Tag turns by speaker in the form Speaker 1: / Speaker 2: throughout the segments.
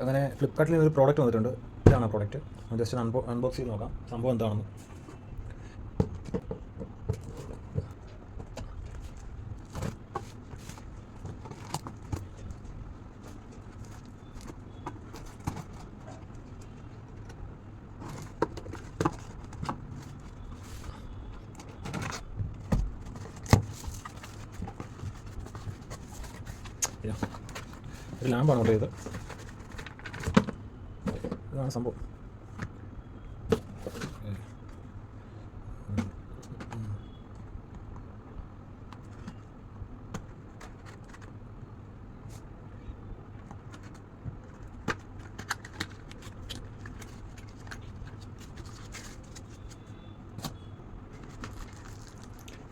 Speaker 1: അങ്ങനെ ഫ്ലിപ്കാർട്ടിൽ ഒരു പ്രോഡക്റ്റ് വന്നിട്ടുണ്ട്. ഇതാണ് ആ പ്രോഡക്റ്റ് ജസ്റ്റ് അൺബോ അൺബോക്സ് ചെയ്ത് നോക്കാം. സംഭവം എന്താണെന്ന്. ഒരു ലാമ്പാണ് ഓർഡർ ചെയ്തത് ഇതാണ് സംഭവം.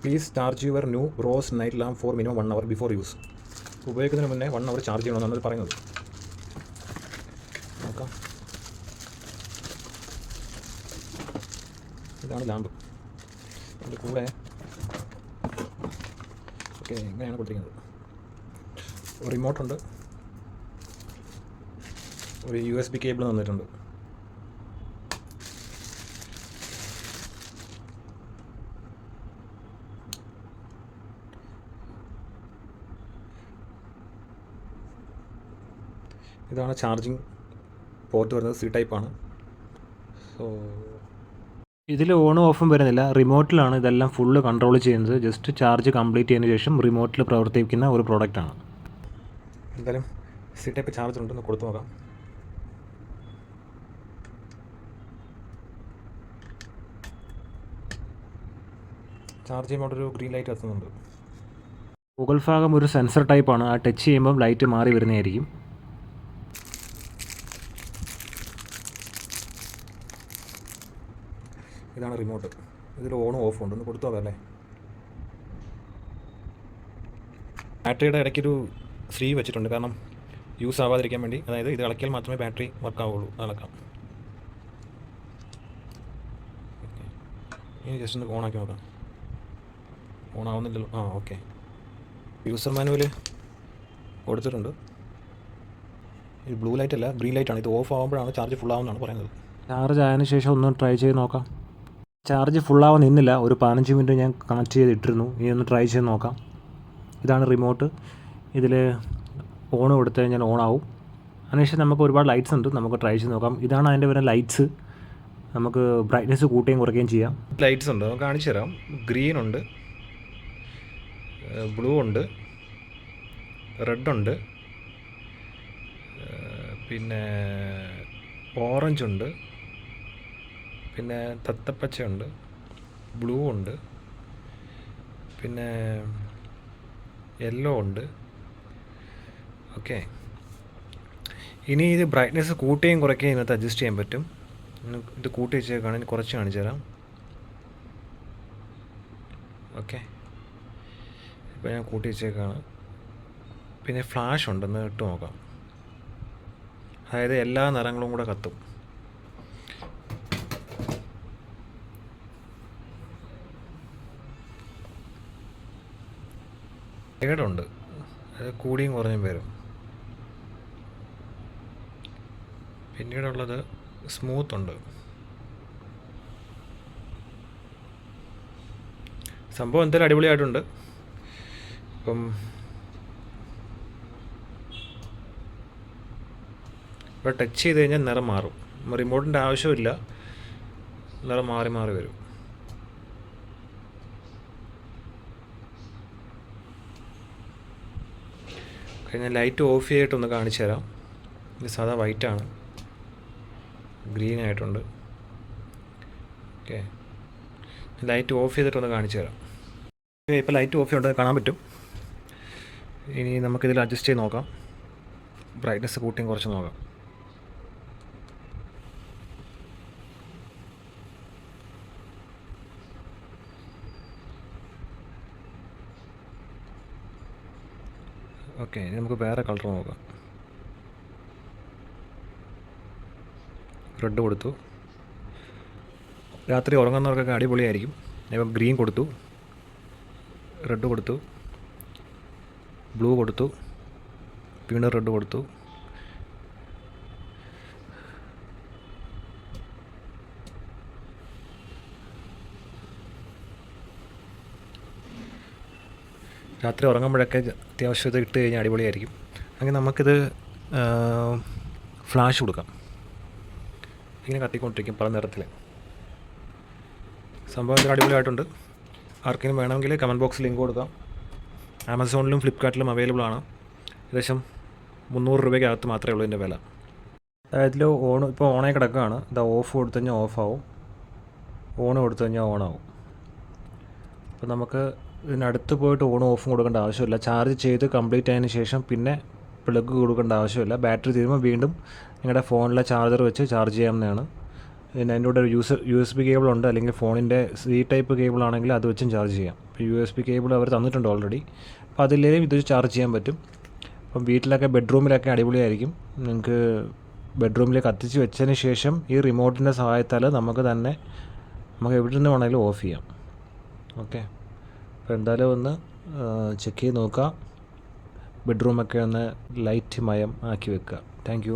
Speaker 1: Please charge your new rose night lamp for minimum one hour before use ഉപയോഗിക്കുന്നതിന് മുന്നേ വൺ അവർ ചാർജ് ചെയ്യണമെന്നാണ് പറയുന്നത്. നോക്കാം. ഇതാണ് ലാമ്പ്. അതിന്റെ കൂടെ ഓക്കെ ഇങ്ങനെയാണ് കൊടുത്തിരിക്കുന്നത്. ഒരു റിമോട്ടുണ്ട് ഒരു യു എസ് ബി കേബിൾ തന്നിട്ടുണ്ട്. ഇതാണ് ചാർജിങ് പോർട്ട് വരുന്നത് സി ടൈപ്പാണ് സോ
Speaker 2: ഇതിൽ ഓണും ഓഫും വരുന്നില്ല. റിമോട്ടിലാണ് ഇതെല്ലാം ഫുള്ള് കൺട്രോൾ ചെയ്യുന്നത്. ജസ്റ്റ് ചാർജ് കംപ്ലീറ്റ് ചെയ്തതിന് ശേഷം റിമോട്ടിൽ പ്രവർത്തിക്കുന്ന ഒരു പ്രോഡക്റ്റാണ്
Speaker 1: എന്തായാലും സി ടൈപ്പ് ചാർജർ ഉണ്ടെന്ന് കൊടുത്തു നോക്കാം. ചാർജ് ചെയ്യുമ്പോൾ ഒരു ഗ്രീൻ ലൈറ്റ് എത്തുന്നുണ്ട്.
Speaker 2: മുകൾ ഭാഗം ഒരു സെൻസർ ടൈപ്പാണ് ആ ടച്ച് ചെയ്യുമ്പം ലൈറ്റ് മാറി വരുന്നതായിരിക്കും.
Speaker 1: ഇതാണ് റിമോട്ട് ഇതിൽ ഓണും ഓഫും ഉണ്ട്. ഒന്ന് കൊടുത്തു അതല്ലേ ബാറ്ററിയുടെ ഇടയ്ക്കൊരു ഫ്രീ വെച്ചിട്ടുണ്ട്. കാരണം യൂസ് ആവാതിരിക്കാൻ വേണ്ടി. അതായത് ഇത് ഇളക്കിയാൽ മാത്രമേ ബാറ്ററി വർക്ക് ആവുള്ളൂ. ഇളക്കാം ഇനി ജസ്റ്റ് ഒന്ന് ഓണാക്കി നോക്കാം. ഓൺ ആവുന്നില്ലല്ലോ. ആ ഓക്കെ യൂസർ മാനുവൽ കൊടുത്തിട്ടുണ്ട്. ഇത് ബ്ലൂ ലൈറ്റ് അല്ല ഗ്രീൻ ലൈറ്റ് ആണ്. ഇത് ഓഫ് ആകുമ്പോഴാണ് ചാർജ് ഫുൾ ആവുന്നതാണ് പറയുന്നത്.
Speaker 2: ചാർജ് ആയതിനു ശേഷം ഒന്ന് ട്രൈ ചെയ്ത് നോക്കാം. ചാർജ് ഫുള്ളാവാൻ നിന്നില്ല. ഒരു പതിനഞ്ച് മിനിറ്റ് ഞാൻ കണക്ട് ചെയ്ത് ഇട്ടിരുന്നു ഇനി ഒന്ന് ട്രൈ ചെയ്ത് നോക്കാം. ഇതാണ് റിമോട്ട് ഇതിൽ ഓൺ കൊടുത്തു കഴിഞ്ഞാൽ ഓൺ ആവും. അതിനുശേഷം നമുക്ക് ഒരുപാട് ലൈറ്റ്സ് ഉണ്ട്. നമുക്ക് ട്രൈ ചെയ്ത് നോക്കാം. ഇതാണ് അതിന്റെ വരെ ലൈറ്റ്സ് നമുക്ക് ബ്രൈറ്റ്നസ് കൂട്ടുകയും കുറയ്ക്കുകയും ചെയ്യാം.
Speaker 1: ലൈറ്റ്സ് ഉണ്ട്. നമുക്ക് കാണിച്ചു തരാം. ഗ്രീൻ ഉണ്ട്. ബ്ലൂ ഉണ്ട്. റെഡ് ഉണ്ട്. പിന്നെ ഓറഞ്ച് ഉണ്ട്. പിന്നെ തത്തപ്പച്ചയുണ്ട്. ബ്ലൂ ഉണ്ട് പിന്നെ യെല്ലോ ഉണ്ട് ഓക്കെ. ഇനി ഇത് ബ്രൈറ്റ്നെസ് കൂട്ടുകയും കുറയ്ക്കുകയും ഇതിനകത്ത് അഡ്ജസ്റ്റ് ചെയ്യാൻ പറ്റും. ഇത് കൂട്ടി വെച്ചേക്കാണ്. കുറച്ച് കാണിച്ചു തരാം. ഓക്കെ. ഇപ്പോൾ ഞാൻ കൂട്ടി വെച്ചേക്കാണ്. പിന്നെ ഫ്ലാഷ് ഉണ്ടെന്ന് ഇട്ട് നോക്കാം. അതായത് എല്ലാ നിറങ്ങളും കൂടെ കത്തും. അത് കൂടിയും കുറഞ്ഞും വരും. പിന്നീടുള്ളത് സ്മൂത്ത് ഉണ്ട്. സംഭവം എന്തായാലും അടിപൊളിയായിട്ടുണ്ട്. ഇപ്പം ഇപ്പോൾ ടച്ച് ചെയ്ത് കഴിഞ്ഞാൽ നിറം മാറും. റിമോട്ടിന്റെ ആവശ്യമില്ല. നിറം മാറി മാറി വരും. കഴിഞ്ഞ ലൈറ്റ് ഓഫ് ചെയ്തിട്ടൊന്ന് കാണിച്ചു തരാം. ഇത് സാധാ വൈറ്റ് ആണ്. ഗ്രീൻ ആയിട്ടുണ്ട്. ഓക്കെ ലൈറ്റ് ഓഫ് ചെയ്തിട്ടൊന്ന് കാണിച്ചു തരാം. ഇപ്പം ലൈറ്റ് ഓഫ് ചെയ്തിട്ട് കാണാൻ പറ്റും. ഇനി നമുക്കിതിൽ അഡ്ജസ്റ്റ് ചെയ്ത് നോക്കാം. ബ്രൈറ്റ്നസ് കൂട്ടിയും കുറച്ച് നോക്കാം. ഓക്കെ ഇനി നമുക്ക് വേറെ കളർ നോക്കാം. റെഡ് കൊടുത്തു. രാത്രി ഉറങ്ങുന്നവർക്കൊക്കെ അടിപൊളിയായിരിക്കും. ഇപ്പം ഗ്രീൻ കൊടുത്തു. റെഡ് കൊടുത്തു. ബ്ലൂ കൊടുത്തു. വീണ്ടും റെഡ് കൊടുത്തു. രാത്രി ഉറങ്ങുമ്പോഴൊക്കെ അത്യാവശ്യം ഇത് ഇട്ട് കഴിഞ്ഞാൽ അടിപൊളിയായിരിക്കും. അങ്ങനെ നമുക്കിത് ഫ്ലാഷ് കൊടുക്കാം. ഇങ്ങനെ കത്തിക്കൊണ്ടിരിക്കും പല നിറത്തിൽ. സംഭവം ഇതിന് അടിപൊളിയായിട്ടുണ്ട്. ആർക്കെങ്കിലും വേണമെങ്കിൽ കമന്റ് ബോക്സിൽ ലിങ്ക് കൊടുക്കാം. ആമസോണിലും ഫ്ലിപ്കാർട്ടിലും അവൈലബിൾ ആണ്. ഏകദേശം മുന്നൂറ് രൂപയ്ക്കകത്ത് മാത്രമേ ഉള്ളൂ ഇതിന്റെ വില. അതായത് ഓൺ ഇപ്പോൾ ഓണായി കിടക്കുകയാണ്. ഇതാ ഓഫ് കൊടുത്തു കഴിഞ്ഞാൽ ഓഫാവും ഓൺ കൊടുത്തു കഴിഞ്ഞാൽ ഓണാവും അപ്പോൾ നമുക്ക് ഇതിനടുത്ത് പോയിട്ട് ഓണും ഓഫും കൊടുക്കേണ്ട ആവശ്യമില്ല. ചാർജ് ചെയ്ത് കംപ്ലീറ്റ് ആയതിനു ശേഷം പിന്നെ പ്ലഗ് കൊടുക്കേണ്ട ആവശ്യമില്ല. ബാറ്ററി തീരുമ്പോൾ വീണ്ടും നിങ്ങളുടെ ഫോണിലെ ചാർജർ വെച്ച് ചാർജ് ചെയ്യാവുന്നതാണ്. പിന്നെ അതിന്റെ കൂടെ use U S B cable ഉണ്ട്. അല്ലെങ്കിൽ ഫോണിന്റെ സി ടൈപ്പ് കേബിൾ ആണെങ്കിൽ അത് വെച്ചും ചാർജ് ചെയ്യാം. യു എസ് ബി കേബിൾ അവർ തന്നിട്ടുണ്ട് ഓൾറെഡി അപ്പോൾ അതിലേയും ഇത് ചാർജ് ചെയ്യാൻ പറ്റും. അപ്പം വീട്ടിലൊക്കെ ബെഡ്റൂമിലൊക്കെ അടിപൊളിയായിരിക്കും. നിങ്ങൾക്ക് ബെഡ്റൂമിൽ കത്തിച്ച് വെച്ചതിന് ശേഷം ഈ റിമോട്ടിന്റെ സഹായത്താൽ നമുക്ക് തന്നെ നമുക്ക് എവിടെ നിന്ന് വേണമെങ്കിലും ഓഫ് ചെയ്യാം. ഓക്കെ അപ്പോൾ എന്തായാലും ഒന്ന് ചെക്ക് ചെയ്ത് നോക്കുക. ബെഡ്റൂമൊക്കെ ഒന്ന് ലൈറ്റ് മയം ആക്കി വെക്കുക. താങ്ക്